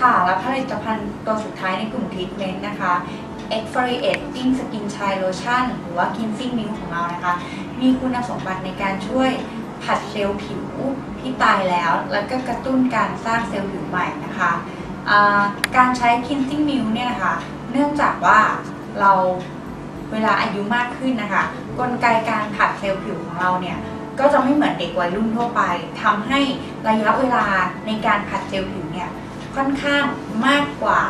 ค่ะและผลิตภัณฑ์ตัวสุดท้ายในกลุ่มทรีทเมนต์นะคะ Exfoliating Skin Shine Lotion หรือว่า Cleansing Milk ของเรานะคะ มีคุณสมบัติในการช่วยผัดเซลล์ผิวที่ตายแล้ว แล้วก็กระตุ้นการสร้างเซลล์ผิวใหม่นะคะการใช้ Cleansing Milk เนี่ยนะคะเนื่องจากว่าเราเวลาอายุมากขึ้นนะคะ กลไกการผัดเซลล์ผิวของเราเนี่ยก็จะไม่เหมือนเด็กวัยรุ่นทั่วไปทำให้ระยะเวลาในการผัดเซลล์ผิวเนี่ย ค่อนข้างมากกว่า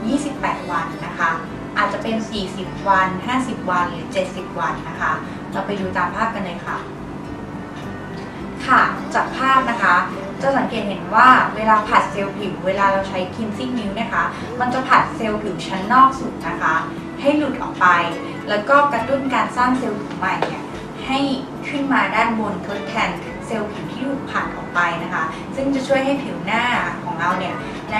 28 วันนะคะ อาจจะเป็น 40 วัน 50 วันหรือ 70 วันนะคะ เราไปดูตามภาพกันเลยค่ะ ค่ะจากภาพนะคะจะสังเกตเห็นว่าเวลาผัดเซลล์ผิว เวลาเราใช้ cleansing milk นะคะ มันจะผัดเซลล์ผิวชั้นนอกสุดนะคะ ให้หลุดออกไป แล้วก็กระตุ้นการสร้างเซลล์ผิวใหม่เนี่ยให้ขึ้นมาด้านบนทดแทนเซลล์ผิวที่ถูกผัดออกไปนะคะ ซึ่งจะช่วยให้ผิวหน้าของเราเนี่ย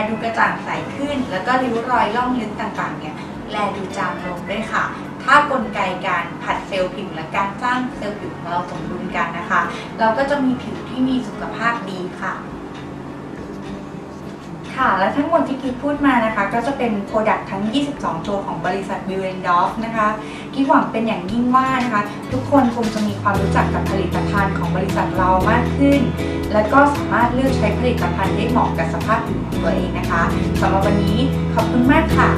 ดูกระจ่างใสขึ้น แล้วก็ริ้วรอยร่องลึกต่างๆเนี่ยแลดูจางลงด้วยค่ะ ถ้ากลไกการผัดเซลล์ผิวและการสร้างเซลล์ผิวของเราสมดุลกันนะคะ เราก็จะมีผิวที่มีสุขภาพดีค่ะค่ะและทั้งหมดที่กิ๊พูดมานะคะ ก็จะเป็นโปรดักต์ทั้ง 22 ตัวของบริษัท b i l l e n d o r f นะคะ ที่หวังเป็นอย่างยิ่งว่านะคะ ทุกคนคงจะมีความรู้จักกับผลิตภัณฑ์ของบริษัทเรามากขึ้น และก็สามารถเลือกใช้ผลิตภัณฑ์ได้เหมาะกับสภาพผิวของตัวเองนะคะสำหรับวันนี้ขอบคุณมากค่ะ